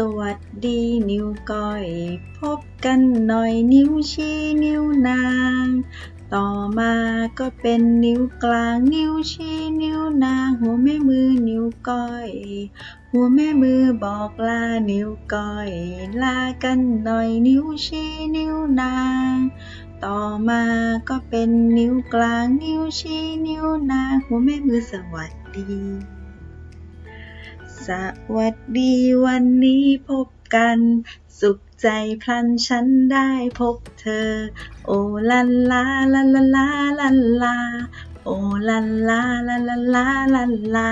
สวัสดีนิ้วก้อย พบกันหน่อยนิ้วชี้นิ้วนาง ต่อมาก็เป็นนิ้วกลางนิ้วชี้นิ้วนาง หัวแม่มือนิ้วก้อย หัวแม่มือบอกลานิ้วก้อย ลากันหน่อยนิ้วชี้นิ้วนาง ต่อมาก็เป็นนิ้วกลางนิ้วชี้นิ้วนาง หัวแม่มือสวัสดี สวัสดีวันนี้พบกัน สุขใจพลันฉันได้พบเธอ โอลันลาลันลาลาลันลา โอลันลาลันลาลาลันลา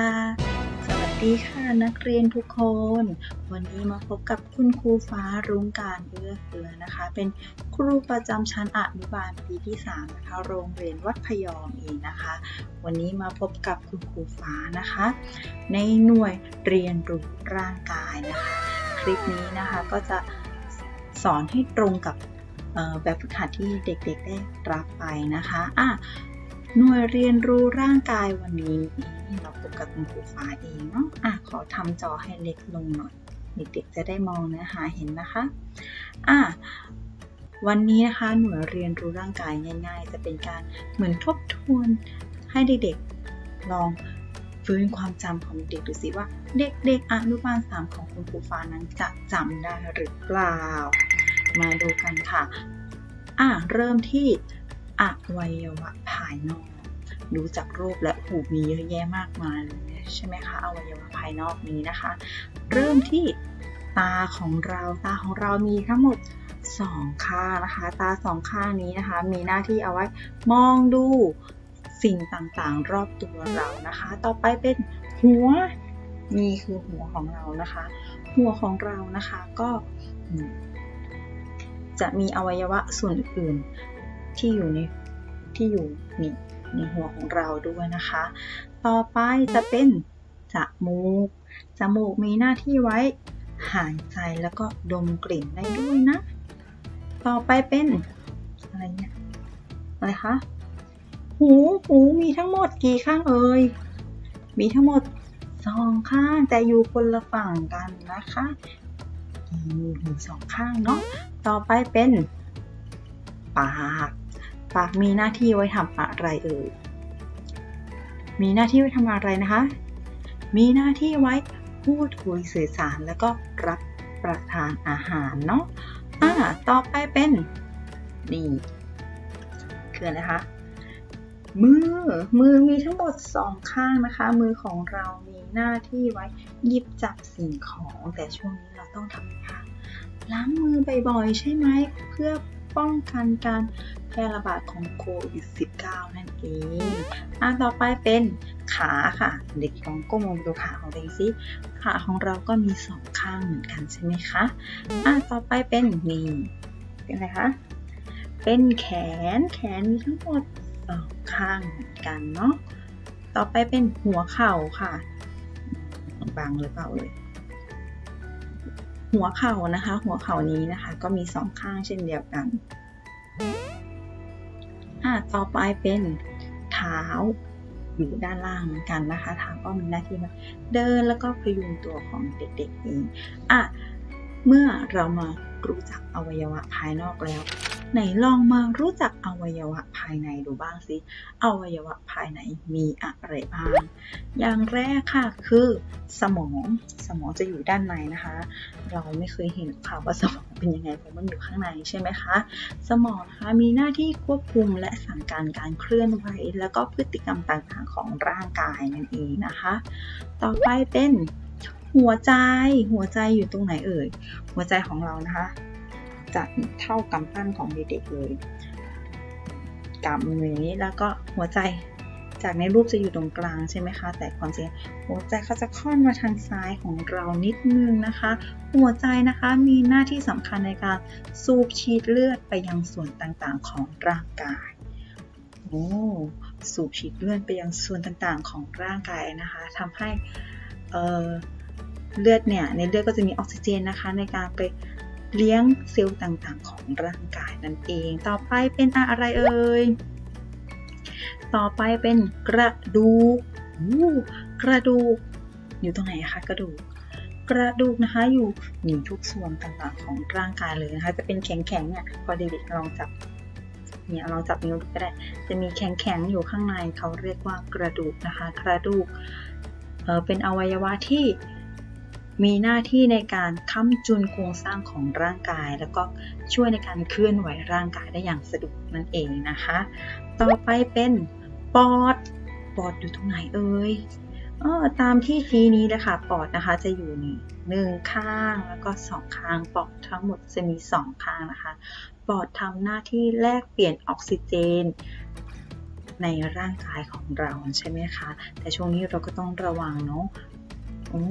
ดีค่ะนักเรียนทุกคน วันนี้มาพบกับคุณครูฟ้ารุ้งการเอื้อเฟือนะคะ เป็นครูประจำชั้นอนุบาลปีที่3นะคะโรงเรียนวัดพยอมเองนะคะ วันนี้มาพบกับคุณครูฟ้านะคะ ในหน่วยเรียนรู้ร่างกายนะคะ คลิปนี้นะคะก็จะสอนให้ตรงกับแบบฝึกหัดที่เด็กๆได้รับไปนะคะอะ หน่วยเรียนรู้ร่างกายวันนี้เราพบกับคุณครูฟ้าเองเนาะอะขอทำจอให้เล็กลงหน่อย เด็กๆจะได้มองเนื้อหาเห็นนะคะอะวันนี้นะคะหน่วยเรียนรู้ร่างกายง่าย ๆ จะเป็นการเหมือนทบทวนให้เด็กๆลองฟื้นความจำของเด็กดูสิว่าเด็กๆอนุบาลสามของคุณครูฟ้านั้นจะจำได้หรือเปล่า มาดูกันค่ะ อะเริ่มที่ อวัยวะภายนอก ดูจากรูปและหูมีเยอะแยะมากมายเลยใช่ไหมคะอวัยวะภายนอกนี้นะคะ เริ่มที่ตาของเราตาของเรามีทั้งหมดสองข้างนะคะ ตาสองข้างนี้นะคะ มีหน้าที่เอาไว้มองดูสิ่งต่างๆ รอบตัวเรานะคะ ต่อไปเป็นหัวนี่คือหัวของเรานะคะ หัวของเรานะคะก็จะมีอวัยวะส่วนอื่น ที่อยู่ในที่อยู่นี่ในหัวของเราด้วยนะคะ ต่อไปจะเป็นจมูก จมูกมีหน้าที่ไว้ หายใจแล้วก็ดมกลิ่นได้ด้วยนะ ต่อไปเป็นอะไรเนี่ย อะไรคะ หู หูมีทั้งหมดกี่ข้างเอ่ย มีทั้งหมดสองข้างแต่อยู่คนละฝั่งกันนะคะมีหูสองข้างเนาะ ต่อไปเป็นปาก ปากมีหน้าที่ไว้ทำอะไรเอ่ย มีหน้าที่ไว้ทำอะไรนะคะ มีหน้าที่ไว้พูดคุยสื่อสารแล้วก็รับประทานอาหารเนาะ อ่า ต่อไปเป็น นี่คืออะไรคะมือ มือมีทั้งหมดสองข้างนะคะ มือของเรามีหน้าที่ไว้หยิบจับสิ่งของ แต่ช่วงนี้เราต้องทำอะไรคะล้างมือบ่อยๆใช่ไหมเพื่อ ป้องกันการแพร่ระบาดของโควิด -19 นั่นเองอะต่อไปเป็นขาค่ะ เด็กลองก้มลงดูขาของเองสิขาของเราก็มีสองข้างเหมือนกันใช่ไหมคะอะต่อไปเป็นนี่เป็นอะไรคะเป็นแขนแขนมีทั้งหมดสองข้างเหมือนกันเนาะต่อไปเป็นหัวเข่าค่ะบางหรือเปล่าเลย หัวเข่านะคะ หัวเข่านี้นะคะ ก็มีสองข้างเช่นเดียวกันอะต่อไปเป็นเท้าอยู่ด้านล่างเหมือนกันนะคะเท้าก็มีหน้าที่มาเดินแล้วก็พยุงตัวของเด็กๆเองอะเมื่อเรามารู้จักอวัยวะภายนอกแล้ว ไหนลองมารู้จักอวัยวะภายในดูบ้างสิอวัยวะภายในมีอะไรบ้าง อย่างแรกค่ะคือสมอง สมองจะอยู่ด้านในนะคะ เราไม่เคยเห็นค่ะว่าสมองเป็นยังไงเพราะมันอยู่ข้างในใช่ไหมคะ สมองนะคะมีหน้าที่ควบคุมและสั่งการการเคลื่อนไหวแล้วก็พฤติกรรมต่างๆของร่างกายนั่นเองนะคะ ต่อไปเป็นหัวใจ หัวใจอยู่ตรงไหนเอ่ย หัวใจของเรานะคะ จะเท่ากำปั้นของเด็กๆเลยกำมืออย่างนี้แล้วก็หัวใจจากในรูปจะอยู่ตรงกลางใช่ไหมคะ แต่ความจริงหัวใจเขาจะค่อนมาทางซ้ายของเรานิดนึงนะคะ หัวใจนะคะมีหน้าที่สำคัญในการสูบฉีดเลือดไปยังส่วนต่างๆของร่างกายโอ้สูบฉีดเลือดไปยังส่วนต่างๆของร่างกายนะคะทำให้เเลือดเนี่ยในเลือดก็จะมีออกซิเจนนะคะ ในการไป เลี้ยงเซลล์ต่างๆ ของร่างกายนั่นเอง ต่อไปเป็นอะไรเอ่ย ต่อไปเป็นกระดูกกระดูก อยู่ตรงไหนคะกระดูก กระดูกนะคะอยู่มีทุกส่วนต่างๆของร่างกายเลยนะคะ จะเป็นแข็งๆเนี่ยพอเด็กๆลองจับเนี่ยลองจับนิ้วดูก็ได้ จะมีแข็งๆอยู่ข้างในเขาเรียกว่ากระดูกนะคะ กระดูกเออเป็นอวัยวะที่ มีหน้าที่ในการค้ำจุนโครงสร้างของร่างกาย แล้วก็ช่วยในการเคลื่อนไหวร่างกายได้อย่างสะดวกนั่นเองนะคะ ต่อไปเป็นปอด ปอดอยู่ตรงไหนเอ่ยออตามที่ทีนี้เลยค่ะปอดนะคะจะอยู่นี่หนึ่งข้างแล้วก็สองข้าง ปอดทั้งหมดจะมีสองข้างนะคะ ปอดทำหน้าที่แลกเปลี่ยนออกซิเจนในร่างกายของเราใช่ไหมคะ แต่ช่วงนี้เราก็ต้องระวังเนาะ อ้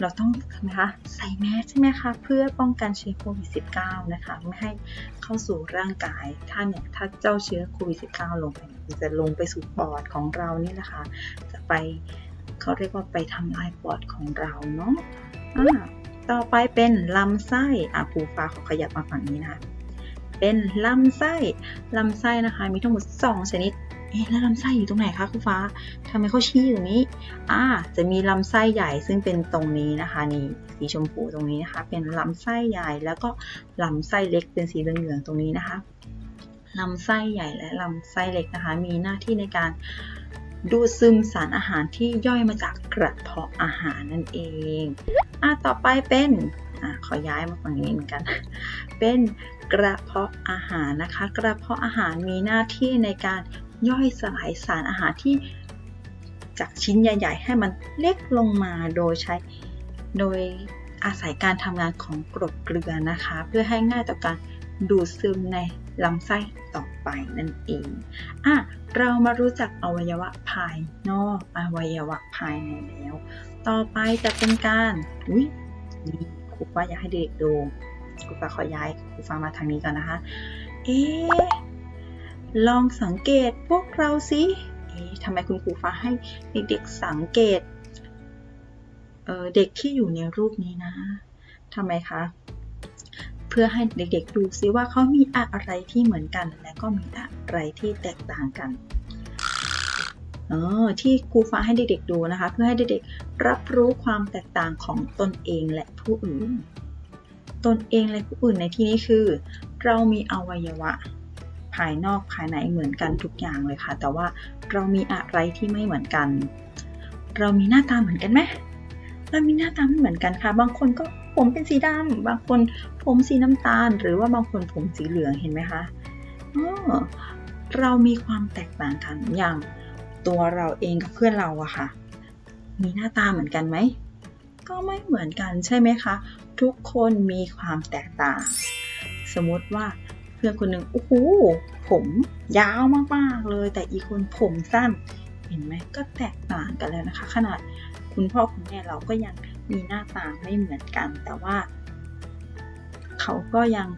เราต้องทำไมคะใส่แมสใช่ไหมคะเพื่อป้องกันเชื้อโควิด -19 นะคะไม่ให้เข้าสู่ร่างกาย ถ้าเนี่ยถ้าเจ้าเชื้อโควิด -19 ลงไปจะลงไปสู่ปอดของเรานี่แหละค่ะจะไปเขาเรียกว่าไปทำลายปอดของเราเนาะอ่าต่อไปเป็นลำไส้อะปูฟ้าขอขยับมาฝั่งนี้นะคะเป็นลำไส้ ลำไส้นะคะมีทั้งหมด 2 ชนิด เอ๊ะแล้วลำไส้อยู่ตรงไหนคะครูฟ้าทำไมเขาชี้อยู่นี้อ่าจะมีลำไส้ใหญ่ซึ่งเป็นตรงนี้นะคะนี่สีชมพูตรงนี้นะคะ เป็นลำไส้ใหญ่แล้วก็ลำไส้เล็กเป็นสีเหลืองๆตรงนี้นะคะลำไส้ใหญ่และลำไส้เล็กนะคะ มีหน้าที่ในการดูดซึมสารอาหารที่ย่อยมาจากกระเพาะอาหารนั่นเองอะต่อไปเป็นอะขอย้ายมาฝั่งนี้เหมือนกัน เป็นกระเพาะอาหารนะคะ กระเพาะอาหารมีหน้าที่ในการ ย่อยสลายสารอาหารที่จากชิ้นใหญ่ ๆ ให้มันเล็กลงมาโดยใช้ โดยอาศัยการทำงานของกรดเกลือนะคะ เพื่อให้ง่ายต่อการดูดซึมในลำไส้ต่อไปนั่นเองอะเรามารู้จักอวัยวะภายนอกอวัยวะภายในแล้ว ต่อไปจะเป็นการอุ้ยนี่ครูฟ้าอยากให้เด็กดูครูฟ้าขอย้ายครูฟ้ามาทางนี้ก่อนนะคะ เอ๊ ลองสังเกตพวกเราสิทำไมคุณครูฟ้าให้เด็กๆสังเกตเเด็กที่อยู่ในรูปนี้นะทำไมคะ เพื่อให้เด็กๆดูซิว่าเขามีอะไรที่เหมือนกัน และก็มีอะไรที่แตกต่างกันเออที่ครูฟ้าให้เด็กๆดูนะคะ เพื่อให้เด็กๆรับรู้ความแตกต่างของตนเองและผู้อื่น ตนเองและผู้อื่นในที่นี้คือ เรามีอวัยวะ ภายนอกภายในเหมือนกันทุกอย่างเลยค่ะ แต่ว่าเรามีอะไรที่ไม่เหมือนกัน เรามีหน้าตาเหมือนกันไหมเรามีหน้าตาไม่เหมือนกันค่ะ บางคนก็ผมเป็นสีดำบางคนผมสีน้ำตาล หรือว่าบางคนผมสีเหลืองเห็นไหมคะอ้อเรามีความแตกต่างกันอย่างตัวเราเองกับเพื่อนเราอะค่ะ มีหน้าตาเหมือนกันไหมก็ไม่เหมือนกันใช่ไหมคะ ทุกคนมีความแตกต่าง สมมติว่า พื่อนคนหนึ่งโอ้โหผมยาวมากๆเลย แต่อีกคนผมสั้น เห็นไหมก็แตกต่างกันแล้วนะคะ ขนาดคุณพ่อคุณแม่เราก็ยังมีหน้าตาไม่เหมือนกัน แต่ว่า เขาก็ยัง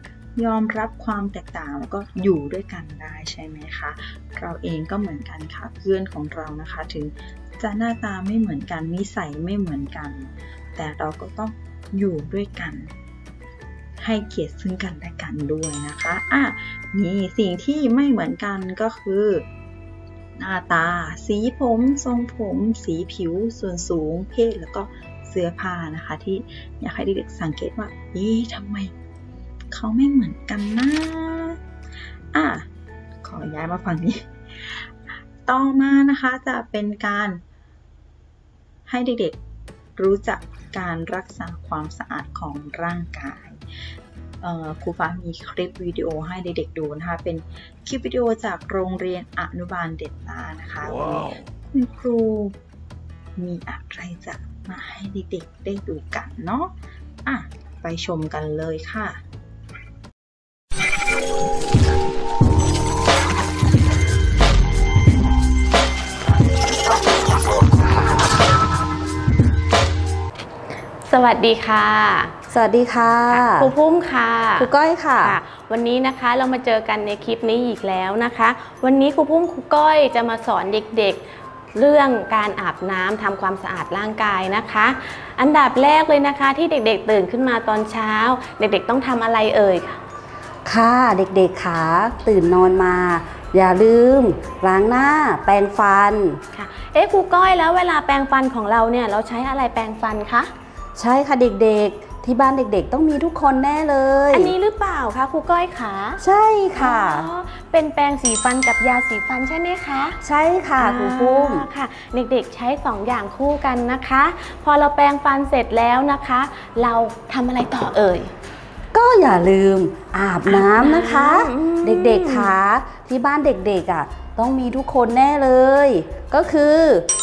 ยอมรับความแตกต่างแล้วก็อยู่ด้วยกันได้ใช่ไหมคะ เราเองก็เหมือนกันค่ะเพื่อนของเรานะคะ ถึงจะหน้าตาไม่เหมือนกันนิสัยไม่เหมือนกัน แต่เราก็ต้องอยู่ด้วยกัน ให้เกียรติซึ่งกันและกันด้วยนะคะอะนี่สิ่งที่ไม่เหมือนกันก็คือ หน้าตา สีผม ทรงผม สีผิว ส่วนสูง เพศแล้วก็เสื้อผ้านะคะ ที่อยากให้เด็กๆสังเกตว่าเอ๊ะทำไมเขาไม่เหมือนกันนะอะขอย้ายมาฝั่งนี้ ต่อมานะคะจะเป็นการให้เด็กๆ รู้จักการรักษาความสะอาดของร่างกายเอ่อครูฟ้ามีคลิปวิดีโอให้เด็กๆดูนะคะ เป็นคลิปวิดีโอจากโรงเรียนอนุบาลเด็ดตานะคะวันนี้คุณครูมีอะไรจะมาให้เด็กๆได้ดูกันเนาะอะไปชมกันเลยค่ะ วัสดีค่ะ สวัสดีค่ะครูพุ่มค่ะครูก้อยค่ะค่ะ วันนี้นะคะเรามาเจอกันในคลิปนี้อีกแล้วนะคะ วันนี้ครูพุ่มครูก้อยจะมาสอนเด็กๆ เรื่องการอาบน้ำทำความสะอาดร่างกายนะคะ อันดับแรกเลยนะคะที่เด็กๆ ตื่นขึ้นมาตอนเช้า เด็กๆต้องทำอะไรเอ่ยค่ะเด็กๆขาตื่นนอนมาอย่าลืมล้างหน้าแปรงฟัน ค่ะ เอ๊ะครูก้อยแล้วเวลาแปรงฟันของเราเนี่ยเราใช้อะไรแปรงฟันคะ ใช่ค่ะเด็กๆ ที่บ้านเด็กๆ ต้องมีทุกคนแน่เลย อันนี้หรือเปล่าคะครูก้อยคะใช่ค่ะ อ๋อเป็นแปรงสีฟันกับยาสีฟันใช่ไหมคะใช่ค่ะครูปุ้ม อ่าค่ะ เด็กๆใช้2อย่างคู่กันนะคะ พอเราแปรงฟันเสร็จแล้วนะคะ เราทำอะไรต่อเอ่ย ก็อย่าลืมอาบน้ำนะคะอาบน้ำอืม เด็กๆคะที่บ้านเด็กๆอะต้องมีทุกคนแน่เลย ก็คือ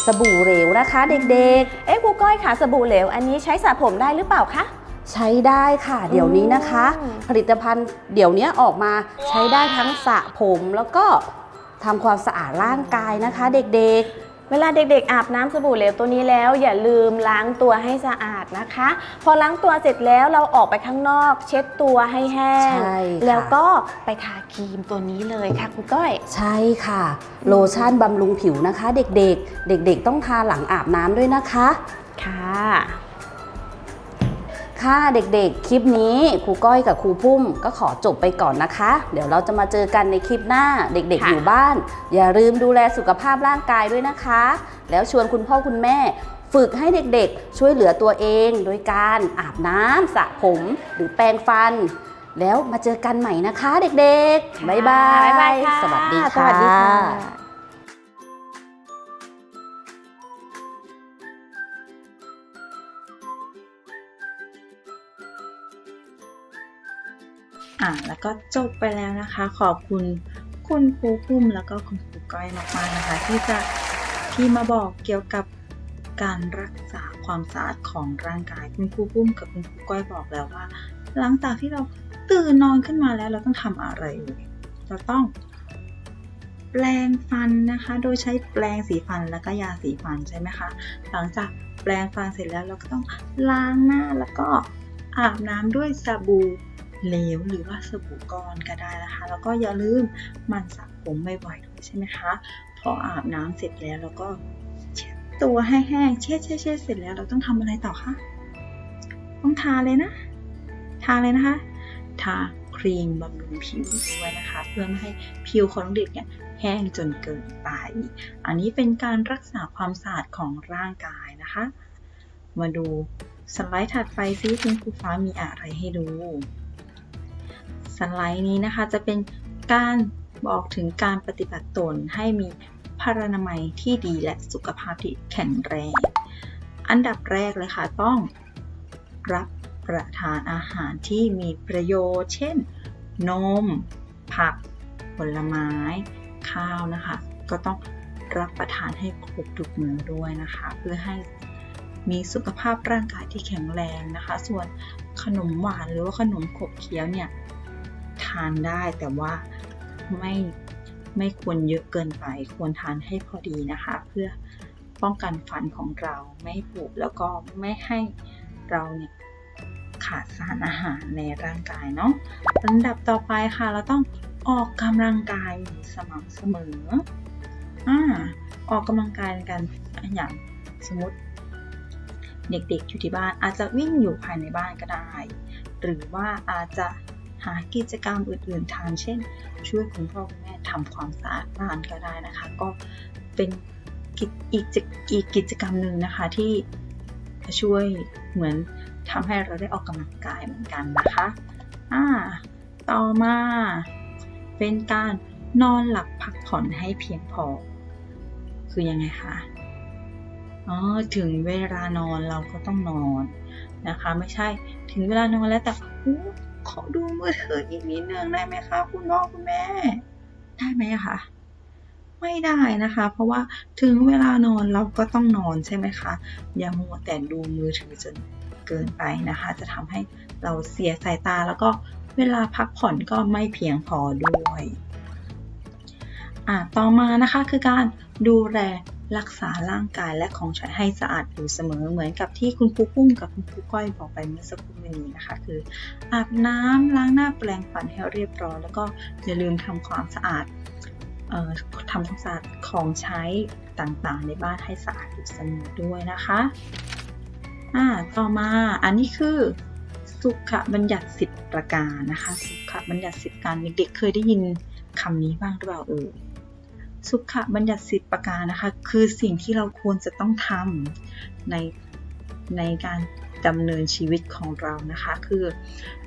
สบู่เหลวนะคะเด็กเอ๊ะครูก้อยค่ะสบู่เหลว อันนี้ใช้สระผมได้หรือเปล่าคะๆใช้ได้ค่ะ เดี๋ยวนี้นะคะ อืม ผลิตภัณฑ์เดี๋ยวนี้ออกมาใช้ได้ทั้งสระผมแล้วก็ทำความสะอาดร่างกายนะคะ เด็ก เวลาเด็กๆ อาบน้ำสบู่เหลวตัวนี้แล้ว อย่าลืมล้างตัวให้สะอาดนะคะ พอล้างตัวเสร็จแล้วเราออกไปข้างนอก เช็ดตัวให้แห้ๆงใช่ค่ะแล้วก็ไปทาครีมตัวนี้เลยค่ะครูก้อย ใช่ค่ะ โลชั่นบำรุงผิวนะคะ เด็กๆ เด็กๆ ต้องทาหลังอาบน้ำด้วยนะคะ ค่ะ ค่ะเด็กๆ คลิปนี้ครูก้อยกับครูพุ่มก็ขอจบไปก่อนนะคะ เดี๋ยวเราจะมาเจอกันในคลิปหน้าเด็กๆค่ะอยู่บ้าน อย่าลืมดูแลสุขภาพร่างกายด้วยนะคะ แล้วชวนคุณพ่อคุณแม่ ฝึกให้เด็กๆ ช่วยเหลือตัวเอง โดยการอาบน้ำสระผมหรือแปรงฟัน แล้วมาเจอกันใหม่นะคะ เด็กๆ บ๊ายบายบ๊ายบายค่ะสวัสดีสค่ะ อะแล้วก็จบไปแล้วนะคะ ขอบคุณคุณครูพุ่มแล้วก็คุณครูก้อยมากๆนะคะ ที่จะที่มาบอกเกี่ยวกับการรักษาความสะอาดของร่างกายคุณครูพุ่มกับคุณครูก้อยบอกแล้วว่า หลังจากที่เราตื่นนอนขึ้นมาแล้วเราต้องทำอะไรเลยเราต้อง แปรงฟันนะคะ โดยใช้แปรงสีฟันแล้วก็ยาสีฟันใช่ไหมคะหลังจากแปรงฟันเสร็จแล้วเราก็ต้องล้างหน้าแล้วก็อาบน้ำด้วยสบู่ เหลวหรือว่าสบู่ก้อนก็ได้นะคะ แล้วก็อย่าลืมมันสระผมบ่อยๆด้วยใช่ไหมคะ พออาบน้ำเสร็จแล้วเราก็เช็ดตัวให้แห้งเช็ดเช็ดเช็ดเสร็จแล้วเราต้องทำอะไรต่อคะต้องทาเลยนะ ทาเลยนะคะ ทาครีมบำรุงผิวด้วยนะคะ เพื่อไม่ให้ผิวของเด็กเนี่ยแห้งจนเกินไป อันนี้เป็นการรักษาความสะอาดของร่างกายนะคะ มาดูสไลด์ถัดไปซิคุณครูฟ้ามีอะไรให้ดู สไลด์นี้นะคะ จะเป็นการบอกถึงการปฏิบัติตนให้มีพารณนามัยที่ดีและสุขภาพที่แข็งแรง อันดับแรกเลยค่ะ ต้องรับประทานอาหารที่มีประโยชน์ เช่น นม ผัก ผลไม้ ข้าวนะคะ ก็ต้องรับประทานให้ครบทุกมื้อด้วยนะคะ เพื่อให้มีสุขภาพร่างกายที่แข็งแรงนะคะ ส่วนขนมหวานหรือว่าขนมขบเคี้ยวเนี่ย ทานได้แต่ว่าไม่ไม่ควรเยอะเกินไป ควรทานให้พอดีนะคะ เพื่อป้องกันฟันของเราไม่ให้ผุแล้วก็ไม่ให้เราเนี่ยขาดสารอาหารในร่างกายเนาะลำดับต่อไปค่ะ เราต้องออกกำลังกายสม่ำเสมออ่าออกกำลังกายกันอย่างสมมติเด็กๆอยู่ที่บ้านอาจจะวิ่งอยู่ภายในบ้านก็ได้ หรือว่าอาจจะ หากิจกรรมอื่นๆทำเช่น ช่วยคุณพ่อคุณแม่ทำความสะอาดบ้านก็ได้นะคะ ก็เป็นกิจอีกจิอีกกิจกรรมหนึ่งนะคะที่จะช่วยเหมือนทำให้เราได้ออกกำลังกายเหมือนกันนะคะอ่าต่อมา เป็นการนอนหลับพักผ่อนให้เพียงพอ คือยังไงคะอ๋อถึงเวลานอนเราก็ต้องนอนนะคะ ไม่ใช่ถึงเวลานอนแล้วแต่ ขอดูมือถืออีกนิดนึงได้ไหมคะคุณพ่อคุณแม่ ได้ไหมคะไม่ได้นะคะ เพราะว่าถึงเวลานอนเราก็ต้องนอนใช่ไหมคะ อย่ามัวแต่ดูมือถือจนเกินไปนะคะ จะทำให้เราเสียสายตาแล้วก็เวลาพักผ่อนก็ไม่เพียงพอด้วย อะ ต่อมานะคะคือการดูแล รักษาร่างกายและของใช้ให้สะอาดอยู่เสมอเหมือนกับที่คุณครูปุ้มกับคุณครูก้อยบอกไปเมื่อสักครู่นี้นะคะ คืออาบน้ำล้างหน้าแปรงฟันให้เรียบร้อยแล้วก็อย่าลืมทำความสะอาดออทำความสะอาดของใช้ต่างๆ ในบ้านให้สะอาดอยู่เสมอด้วยนะคะอ่าต่อมาอันนี้คือสุขบัญญัติ10ประการนะคะ สุขบัญญัติ10ประการเด็กๆเคยได้ยินคำนี้บ้างหรือเปล่าเอ่ย สุขบัญญัติ10ประการนะคะ คือสิ่งที่เราควรจะต้องทำในในการดำเนินชีวิตของเรานะคะ คือ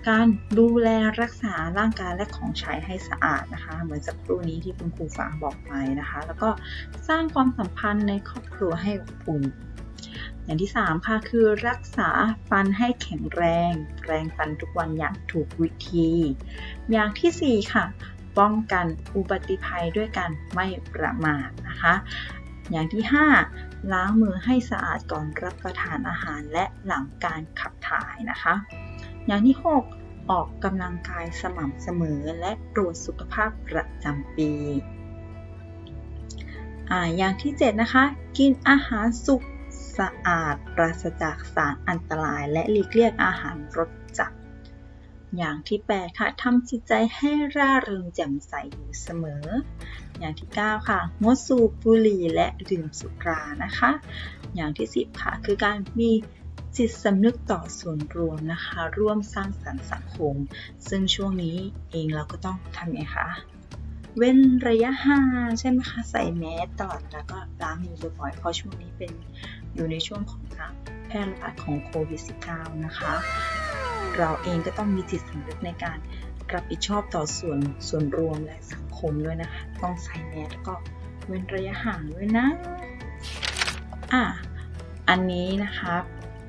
การดูแลรักษาร่างกายและของใช้ให้สะอาดนะคะ เหมือนสักครู่นี้ที่คุณครูฟ้าบอกไปนะคะ แล้วก็สร้างความสัมพันธ์ในครอบครัวให้อบอุ่นอย่างที่ 3 ค่ะ คือรักษาฟันให้แข็งแรง แปรงฟันทุกวันอย่างถูกวิธี อย่างทีสี่4 ค่ะ ป้องกันอุบัติภัยด้วยการไม่ประมาทนะคะ อย่างที่ 5 ล้างมือให้สะอาดก่อนรับประทานอาหารและหลังการขับถ่ายนะคะ อย่างที่ 6 ออกกำลังกายสม่ำเสมอและตรวจสุขภาพประจำปีออย่างที่ 7 นะคะ กินอาหารสุกสะอาดปราศจากสารอันตราย และหลีกเลี่ยงอาหารรสจัด อย่างที่ 8 ค่ะทำจิตใจให้ร่าเริงแจ่มใสอยู่เสมอ อย่างที่ 9 ค่ะ งดสูบบุหรี่และดื่มสุรานะคะ อย่างที่ 10 ค่ะ คือการมีจิตสำนึกต่อส่วนรวมนะคะ ร่วมสร้างสรรค์สังคม ซึ่งช่วงนี้เองเราก็ต้องทำไงคะเว้นระยะห่างใช่ไหมคะใส่แมสตลอดแล้วก็ล้างมือบ่อยๆเพราะช่วงนี้เป็นอยู่ในช่วงของการแพร่ระบาดของโควิด -19 นะคะ เราเองก็ต้องมีจิตสำนึกในการรับผิดชอบต่อส่วนส่วนรวมและสังคมด้วยนะคะ ต้องใส่แมสแล้วก็เว้นระยะห่างด้วยนะ อะ อันนี้นะคะ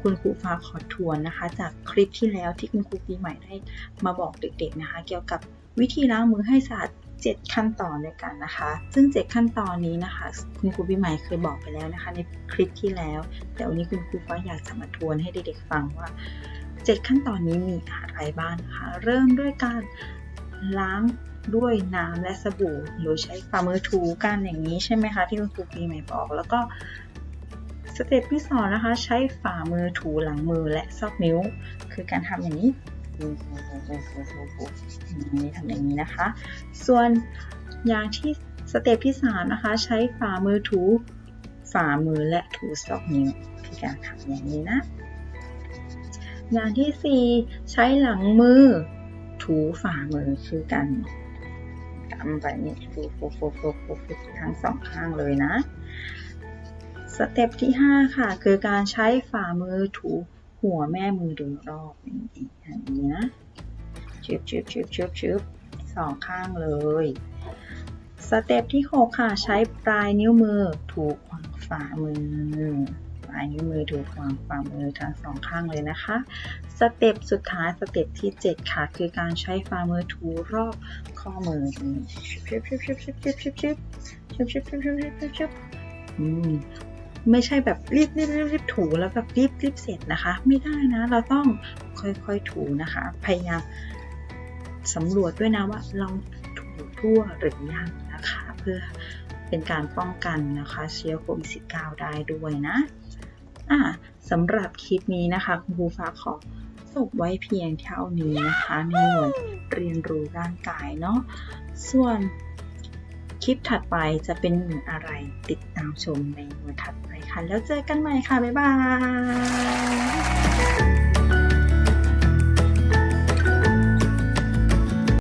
คุณครูฟ้าขอทวนนะคะ จากคลิปที่แล้วที่คุณครูปีใหม่ได้มาบอกเด็กๆนะคะ เกี่ยวกับวิธีล้างมือให้สะอาด7 ขั้นตอนด้วยกันนะคะ ซึ่ง 7 ขั้นตอนนี้นะคะ คุณครูปีใหม่เคยบอกไปแล้วนะคะ ในคลิปที่แล้ว แต่วันนี้คุณครูฟ้าอยากจะมาทวนให้เด็กๆฟังว่า 7 ขั้นตอนนี้มีอะไรบ้างนะคะ เริ่มด้วยการล้างด้วยน้ำและสบู่โดยใช้ฝ่ามือถูกันอย่างนี้ใช่ไหมคะที่คุณครูปีใหม่บอก แล้วก็สเต็ปที่สองนะคะ ใช้ฝ่ามือถูหลังมือและซอกนิ้ว คือการทำอย่างนี้อย่างนี้ทำอย่างนี้นะคะ ส่วนอย่างที่สเต็ปที่สามนะคะ ใช้ฝ่ามือถูฝ่ามือและถูซอกนิ้วคือการทำอย่างนี้นะ อย่างที่ 4 ใช้หลังมือ ถูฝ่ามือคือกันทำแบบนี้ถูฟูฟูฟูฟูฟูทั้งสองข้างเลยนะสเต็ปที่ 5 ค่ะ คือการใช้ฝ่ามือถูหัวแม่มือโดยรอบอย่างนี้นะชึบชึบชึบชึบชึบสองข้างเลยสเต็ปที่ 6 ค่ะ ใช้ปลายนิ้วมือถูขวางฝ่ามือ ลายนิ้วมือถูขวางฝ่ามือทั้งสองข้างเลยนะคะ สเต็ปสุดท้ายสเต็ปที่ 7 ค่ะ คือการใช้ฝ่ามือถูรอบข้อมือชิบชิบชิบชิบชิบชิบชิบชิบชิบชิบชิบชิบชิบชิบชิบอืมไม่ใช่แบบรีบรีบรีบรีบถูแล้วแบบรีบรีบเสร็จนะคะ ไม่ได้นะ เราต้องค่อยๆถูนะคะ พยายามสำรวจด้วยนะว่าเราถูทั่วหรือยังนะคะ เพื่อเป็นการป้องกันนะคะ เชื้อโควิด -19 ได้ด้วยนะ อ่าสำหรับคลิปนี้นะคะ คุณครูฟ้าขอจบไว้เพียงเท่านี้นะคะ ในหน่วยเรียนรู้ร่างกายเนาะส่วนคลิปถัดไปจะเป็นหน่วยอะไรติดตามชมในหน่วยถัดไปค่ะ แล้วเจอกันใหม่ค่ะ บ๊ายบาย